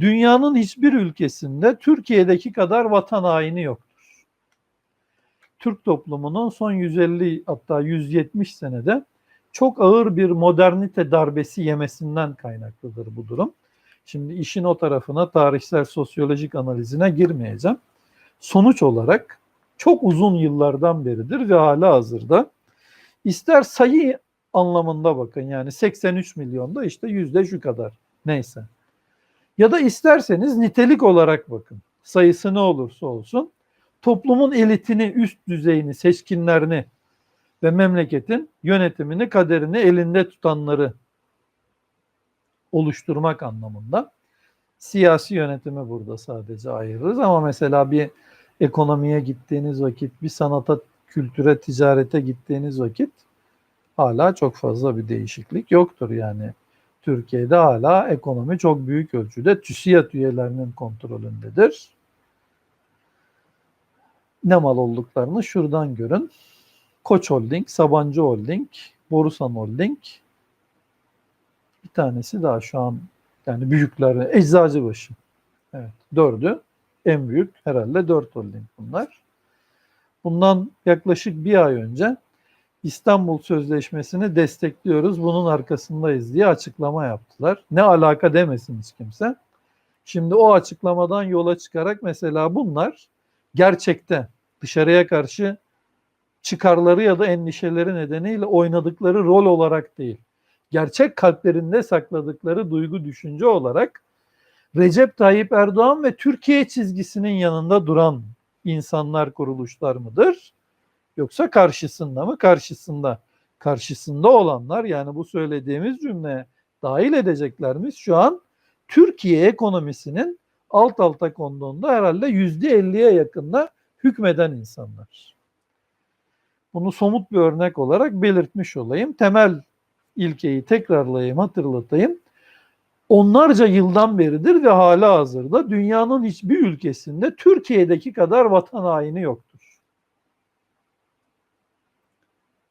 Dünyanın hiçbir ülkesinde Türkiye'deki kadar vatan haini yoktur. Türk toplumunun son 150 hatta 170 senede çok ağır bir modernite darbesi yemesinden kaynaklıdır bu durum. Şimdi işin o tarafına tarihsel sosyolojik analizine girmeyeceğim. Sonuç olarak çok uzun yıllardan beridir ve hala hazırda ister sayı anlamında bakın yani 83 milyonda işte yüzde şu kadar neyse. Ya da isterseniz nitelik olarak bakın. Sayısı ne olursa olsun toplumun elitini, üst düzeyini, seçkinlerini ve memleketin yönetimini, kaderini elinde tutanları oluşturmak anlamında. Siyasi yönetimi burada sadece ayırırız ama mesela bir ekonomiye gittiğiniz vakit, bir sanata, kültüre, ticarete gittiğiniz vakit hala çok fazla bir değişiklik yoktur yani. Türkiye'de hala ekonomi çok büyük ölçüde TÜSİAD üyelerinin kontrolündedir. Ne mal olduklarını şuradan görün. Koç Holding, Sabancı Holding, Borusan Holding. Bir tanesi daha şu an yani büyükleri Eczacıbaşı. Evet, dördü en büyük herhalde dört holding bunlar. Bundan yaklaşık bir ay önce İstanbul Sözleşmesi'ni destekliyoruz, bunun arkasındayız diye açıklama yaptılar. Ne alaka demesin hiç kimse. Şimdi o açıklamadan yola çıkarak mesela bunlar gerçekte dışarıya karşı çıkarları ya da endişeleri nedeniyle oynadıkları rol olarak değil, gerçek kalplerinde sakladıkları duygu düşünce olarak Recep Tayyip Erdoğan ve Türkiye çizgisinin yanında duran insanlar, kuruluşlar mıdır? Yoksa karşısında mı? Karşısında. Karşısında olanlar yani bu söylediğimiz cümleye dahil edeceklerimiz şu an Türkiye ekonomisinin alt alta konduğunda herhalde yüzde elliye yakında hükmeden insanlar. Bunu somut bir örnek olarak belirtmiş olayım. Temel ilkeyi tekrarlayayım, hatırlatayım. Onlarca yıldan beridir ve hala hazırda dünyanın hiçbir ülkesinde Türkiye'deki kadar vatan haini yoktur.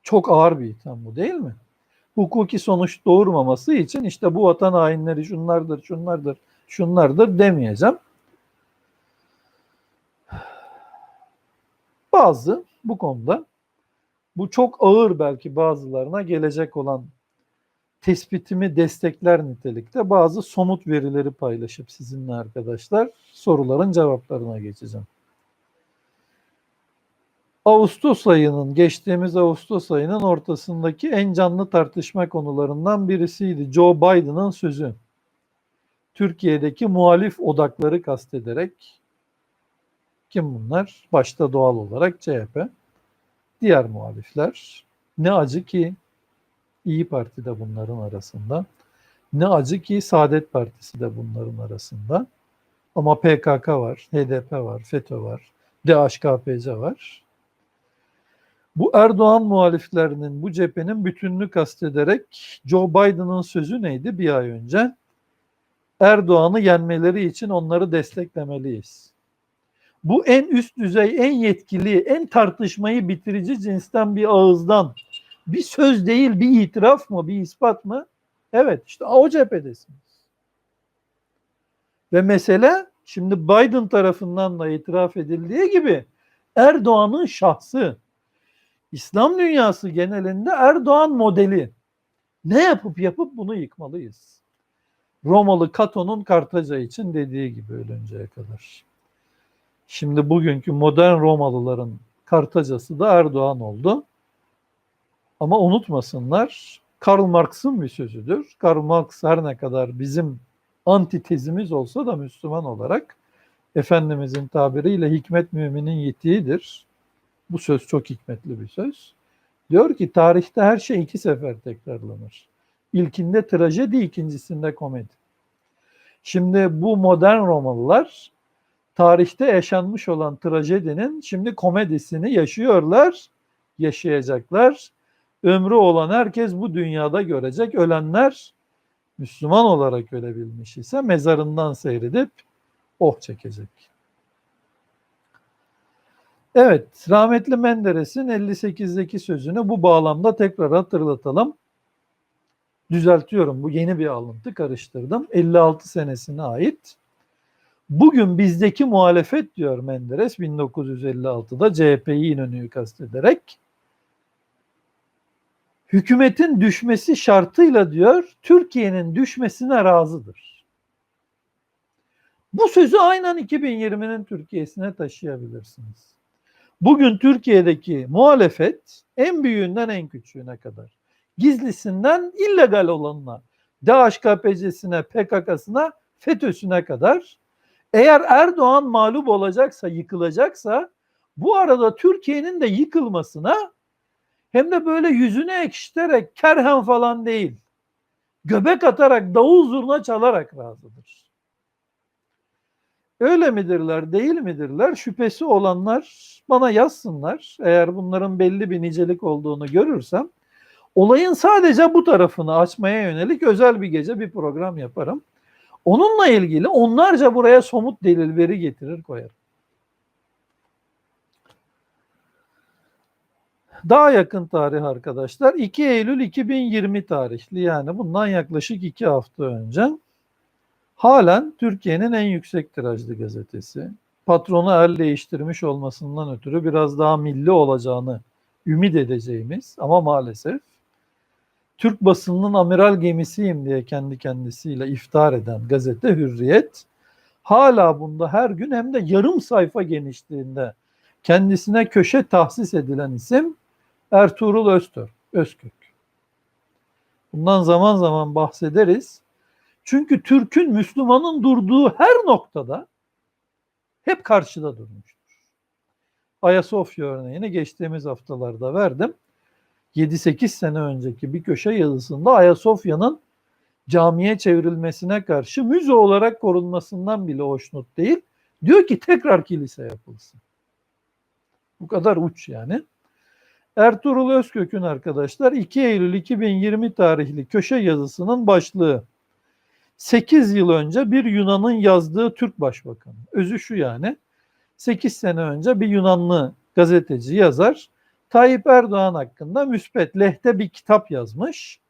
Çok ağır bir itham bu değil mi? Hukuki sonuç doğurmaması için işte bu vatan hainleri şunlardır, şunlardır, şunlardır demeyeceğim. Bazı bu konuda bu çok ağır belki bazılarına gelecek olan tespitimi destekler nitelikte bazı somut verileri paylaşıp sizinle arkadaşlar soruların cevaplarına geçeceğim. Ağustos ayının, geçtiğimiz Ağustos ayının ortasındaki en canlı tartışma konularından birisiydi. Joe Biden'ın sözü. Türkiye'deki muhalif odakları kastederek kim bunlar? Başta doğal olarak CHP. Diğer muhalifler. Ne acı ki İyi Parti de bunların arasında. Ne acı ki Saadet Partisi de bunların arasında. Ama PKK var, HDP var, FETÖ var, DHKPC var. Bu Erdoğan muhaliflerinin, bu cephenin bütününü kastederek Joe Biden'ın sözü neydi bir ay önce? Erdoğan'ı yenmeleri için onları desteklemeliyiz. Bu en üst düzey, en yetkili, en tartışmayı bitirici cinsten bir ağızdan bir söz değil, bir itiraf mı, bir ispat mı? Evet, işte o cephedesiniz. Ve mesele şimdi Biden tarafından da itiraf edildiği gibi Erdoğan'ın şahsı, İslam dünyası genelinde Erdoğan modeli. Ne yapıp yapıp bunu yıkmalıyız. Romalı Kato'nun Kartaca için dediği gibi ölünceye kadar. Şimdi bugünkü modern Romalıların Kartacası da Erdoğan oldu. Ama unutmasınlar Karl Marx'ın bir sözüdür. Karl Marx her ne kadar bizim antitezimiz olsa da Müslüman olarak Efendimizin tabiriyle hikmet müminin yitiğidir. Bu söz çok hikmetli bir söz. Diyor ki tarihte her şey iki sefer tekrarlanır. İlkinde trajedi, ikincisinde komedi. Şimdi bu modern Romalılar tarihte yaşanmış olan trajedinin şimdi komedisini yaşıyorlar, yaşayacaklar ömrü olan herkes bu dünyada görecek. Ölenler Müslüman olarak ölebilmiş ise mezarından seyredip oh çekecek. Evet, rahmetli Menderes'in 58'deki sözünü bu bağlamda tekrar hatırlatalım. Düzeltiyorum, bu yeni bir alıntı karıştırdım. 56 senesine ait. Bugün bizdeki muhalefet diyor Menderes 1956'da CHP'yi İnönü'yü kastederek hükümetin düşmesi şartıyla diyor Türkiye'nin düşmesine razıdır. Bu sözü aynen 2020'nin Türkiye'sine taşıyabilirsiniz. Bugün Türkiye'deki muhalefet en büyüğünden en küçüğüne kadar, gizlisinden illegal olanına, DHKPC'sine, PKK'sına, FETÖ'süne kadar eğer Erdoğan mağlup olacaksa, yıkılacaksa bu arada Türkiye'nin de yıkılmasına hem de böyle yüzüne ekşiterek kerhen falan değil, göbek atarak, davul zurna çalarak razıdır. Öyle midirler, değil midirler? Şüphesi olanlar bana yazsınlar. Eğer bunların belli bir nicelik olduğunu görürsem, olayın sadece bu tarafını açmaya yönelik özel bir gece bir program yaparım. Onunla ilgili onlarca buraya somut delil veri getirir koyarım. Daha yakın tarih arkadaşlar 2 Eylül 2020 tarihli yani bundan yaklaşık 2 hafta önce halen Türkiye'nin en yüksek tirajlı gazetesi. Patronu el değiştirmiş olmasından ötürü biraz daha milli olacağını ümit edeceğimiz ama maalesef Türk basınının amiral gemisiyim diye kendi kendisiyle iftar eden gazete Hürriyet hala bunda her gün hem de yarım sayfa genişliğinde kendisine köşe tahsis edilen isim Ertuğrul Öztürk, Özkök. Bundan zaman zaman bahsederiz. Çünkü Türk'ün, Müslümanın durduğu her noktada hep karşıda durmuştur. Ayasofya örneğini geçtiğimiz haftalarda verdim. 7-8 sene önceki bir köşe yazısında Ayasofya'nın camiye çevrilmesine karşı müze olarak korunmasından bile hoşnut değil. Diyor ki tekrar kilise yapılsın. Bu kadar uç yani. Ertuğrul Özkök'ün arkadaşlar 2 Eylül 2020 tarihli köşe yazısının başlığı 8 yıl önce bir Yunan'ın yazdığı Türk Başbakanı. Özü şu yani 8 sene önce bir Yunanlı gazeteci yazar Tayyip Erdoğan hakkında müspet lehte bir kitap yazmış.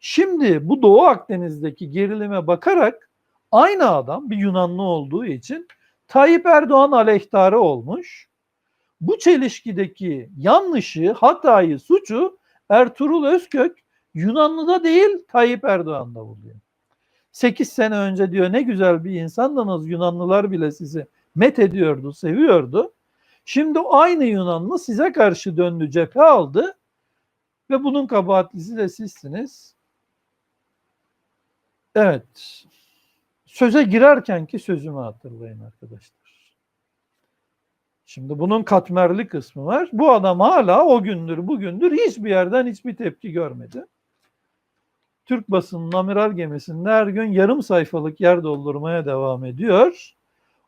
Şimdi bu Doğu Akdeniz'deki gerilime bakarak aynı adam bir Yunanlı olduğu için Tayyip Erdoğan aleyhtarı olmuş. Bu çelişkideki yanlışı, hatayı, suçu Ertuğrul Özkök Yunanlı'da değil Tayyip Erdoğan'da buluyor. 8 sene önce diyor ne güzel bir insandınız Yunanlılar bile sizi met ediyordu, seviyordu. Şimdi aynı Yunanlı size karşı döndü, cephe aldı ve bunun kabahatlisi de sizsiniz. Evet. Söze girerken ki sözümü hatırlayın arkadaşlar. Şimdi bunun katmerli kısmı var. Bu adam hala o gündür bugündür hiçbir yerden hiçbir tepki görmedi. Türk basının amiral gemisinde her gün yarım sayfalık yer doldurmaya devam ediyor.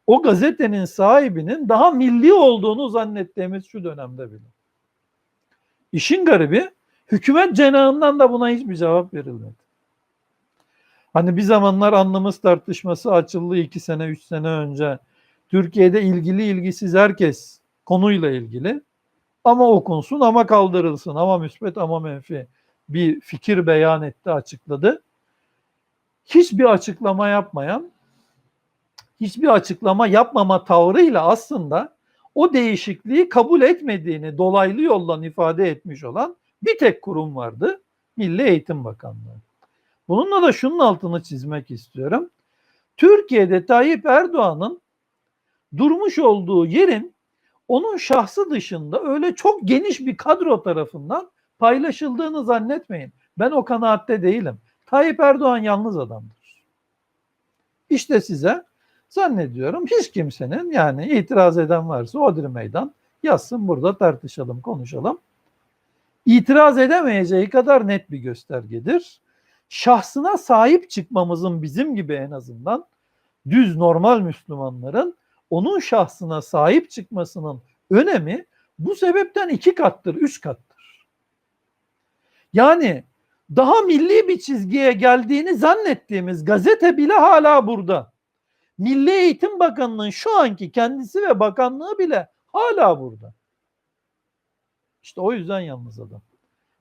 O gazetenin sahibinin daha milli olduğunu zannettiğimiz şu dönemde bile. İşin garibi hükümet cenahından da buna hiçbir cevap verilmedi. Hani bir zamanlar anlamız tartışması açıldı iki sene, üç sene önce. Türkiye'de ilgili ilgisiz herkes konuyla ilgili ama okunsun ama kaldırılsın ama müsbet ama menfi bir fikir beyan etti açıkladı. Hiçbir açıklama yapmayan hiçbir açıklama yapmama tavrıyla aslında o değişikliği kabul etmediğini dolaylı yoldan ifade etmiş olan bir tek kurum vardı. Milli Eğitim Bakanlığı. Bununla da şunun altını çizmek istiyorum. Türkiye'de Tayyip Erdoğan'ın durmuş olduğu yerin onun şahsı dışında öyle çok geniş bir kadro tarafından paylaşıldığını zannetmeyin. Ben o kanaatte değilim. Tayyip Erdoğan yalnız adamdır. İşte size zannediyorum hiç kimsenin yani itiraz eden varsa odur meydan yazsın burada tartışalım konuşalım. İtiraz edemeyeceği kadar net bir göstergedir. Şahsına sahip çıkmamızın bizim gibi en azından düz normal Müslümanların onun şahsına sahip çıkmasının önemi bu sebepten iki kattır, üç kattır. Yani daha milli bir çizgiye geldiğini zannettiğimiz gazete bile hala burada. Milli Eğitim Bakanı'nın şu anki kendisi ve bakanlığı bile hala burada. İşte o yüzden yalnız adam.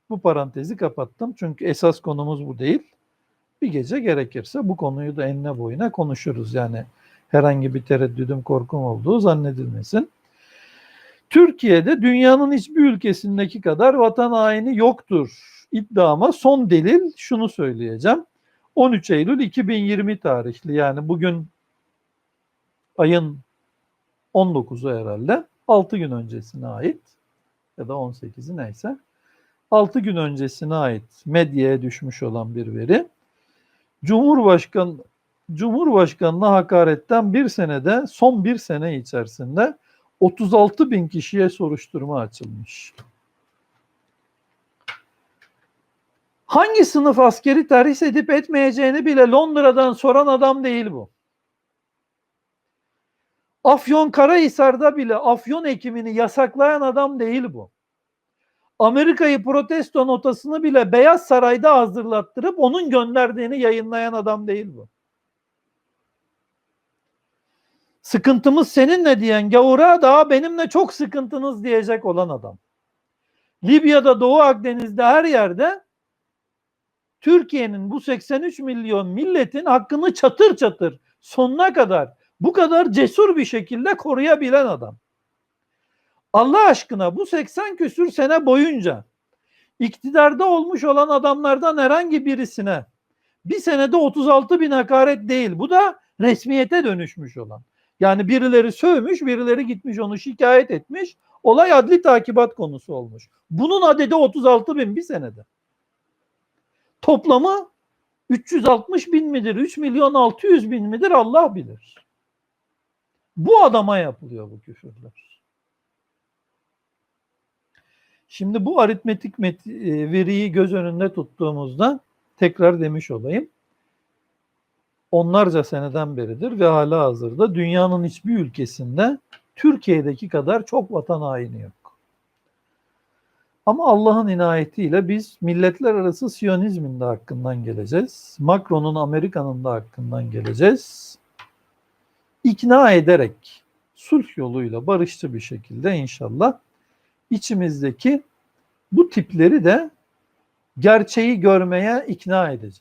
Bu parantezi kapattım çünkü esas konumuz bu değil. Bir gece gerekirse bu konuyu da enine boyuna konuşuruz. Yani herhangi bir tereddüdüm korkum olduğu zannedilmesin. Türkiye'de dünyanın hiçbir ülkesindeki kadar vatan haini yoktur iddiama son delil şunu söyleyeceğim. 13 Eylül 2020 tarihli yani bugün ayın 19'u herhalde 6 gün öncesine ait ya da 18'i neyse 6 gün öncesine ait medyaya düşmüş olan bir veri. Cumhurbaşkanı Cumhurbaşkanına hakaretten bir senede son bir sene içerisinde 36 bin kişiye soruşturma açılmış. Hangi sınıf askeri terhis edip etmeyeceğini bile Londra'dan soran adam değil bu. Afyon Karahisar'da bile afyon ekimini yasaklayan adam değil bu. Amerika'yı protesto notasını bile Beyaz Saray'da hazırlattırıp onun gönderdiğini yayınlayan adam değil bu. Sıkıntımız seninle diyen gavura daha benimle çok sıkıntınız diyecek olan adam. Libya'da, Doğu Akdeniz'de her yerde Türkiye'nin bu 83 milyon milletin hakkını çatır çatır sonuna kadar bu kadar cesur bir şekilde koruyabilen adam. Allah aşkına bu 80 küsür sene boyunca iktidarda olmuş olan adamlardan herhangi birisine bir senede 36 bin hakaret değil. Bu da resmiyete dönüşmüş olan. Yani birileri sövmüş, birileri gitmiş onu şikayet etmiş. Olay adli takibat konusu olmuş. Bunun adedi 36 bin bir senede. Toplamı 360 bin midir, 3 milyon 600 bin midir Allah bilir. Bu adama yapılıyor bu küfürler. Şimdi bu aritmetik met- e, veriyi göz önünde tuttuğumuzda tekrar demiş olayım. Onlarca seneden beridir ve hala hazırda dünyanın hiçbir ülkesinde Türkiye'deki kadar çok vatan haini yok. Ama Allah'ın inayetiyle biz milletler arası Siyonizmin de hakkından geleceğiz. Macron'un Amerika'nın da hakkından geleceğiz. İkna ederek sulh yoluyla barışçı bir şekilde inşallah içimizdeki bu tipleri de gerçeği görmeye ikna edeceğiz.